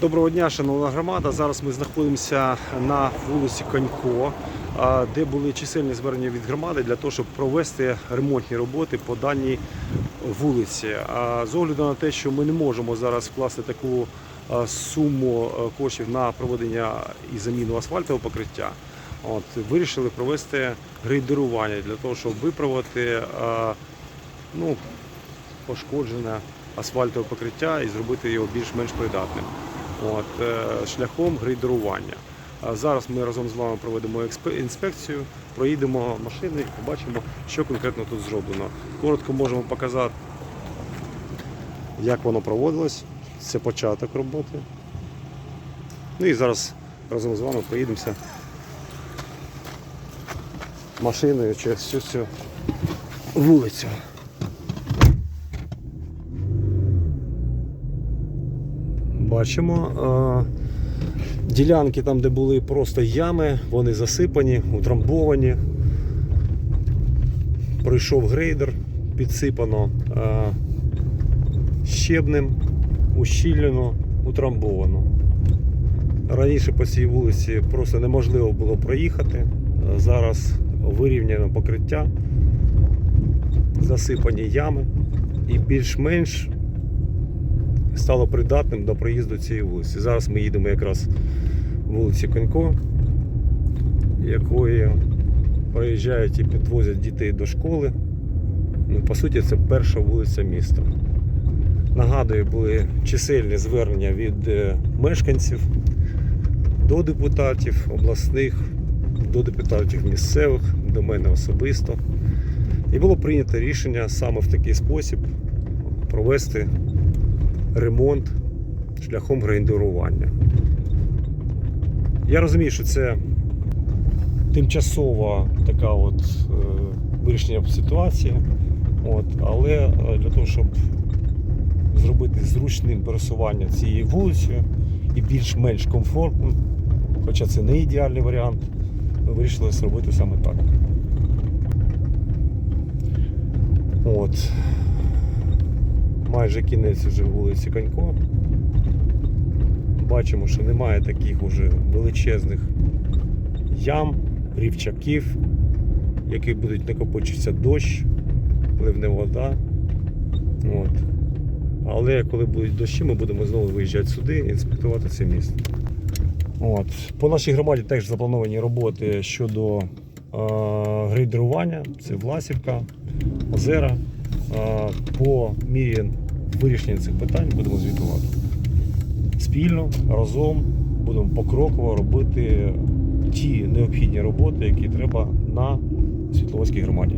Доброго дня, шановна громада. Зараз ми знаходимося на вулиці Конько, де були чисельні звернення від громади для того, щоб провести ремонтні роботи по даній вулиці. З огляду на те, що ми не можемо зараз вкласти таку суму коштів на проведення і заміну асфальтового покриття, от, вирішили провести грейдерування для того, щоб виправити ну, пошкоджене асфальтове покриття і зробити його більш-менш придатним от, е, шляхом грейдерування. Зараз ми разом з вами проведемо інспекцію, проїдемо машини і побачимо, що конкретно тут зроблено. Коротко можемо показати, як воно проводилось. Це початок роботи. Ну і зараз разом з вами проїдемося машиною через всю цю вулицю. Бачимо. Ділянки там, де були просто ями, вони засипані, утрамбовані. Пройшов грейдер, підсипано щебнем, ущільнено, утрамбовано. Раніше по цій вулиці просто неможливо було проїхати. Зараз вирівняно покриття, засипані ями і більш-менш стало придатним до проїзду цієї вулиці. Зараз ми їдемо якраз вулиці Конько, якої проїжджають і підвозять дітей до школи. Ну, по суті, це перша вулиця міста. Нагадую, були чисельні звернення від е, мешканців до депутатів обласних, до депутатів місцевих, до мене особисто. І було прийнято рішення саме в такий спосіб провести ремонт шляхом грейдерування. Я розумію, що це тимчасова така от е, вирішення ситуації, от, але е, для того, щоб зробити зручним пересування цією вулицею і більш-менш комфортним, хоча це не ідеальний варіант, ми вирішили зробити саме так. От. Майже кінець вже вулиці Конько. Бачимо, що немає таких уже величезних ям, рівчаків, які будуть накопичитися дощ, ливне вода. От. Але коли будуть дощі, ми будемо знову виїжджати сюди і інспектувати це місце. От. По нашій громаді теж заплановані роботи щодо е, грейдерування. Це Власівка, озера. Е, по мірі вирішення цих питань будемо звітувати. Спільно, разом будемо покроково робити ті необхідні роботи, які треба на Світловодській громаді.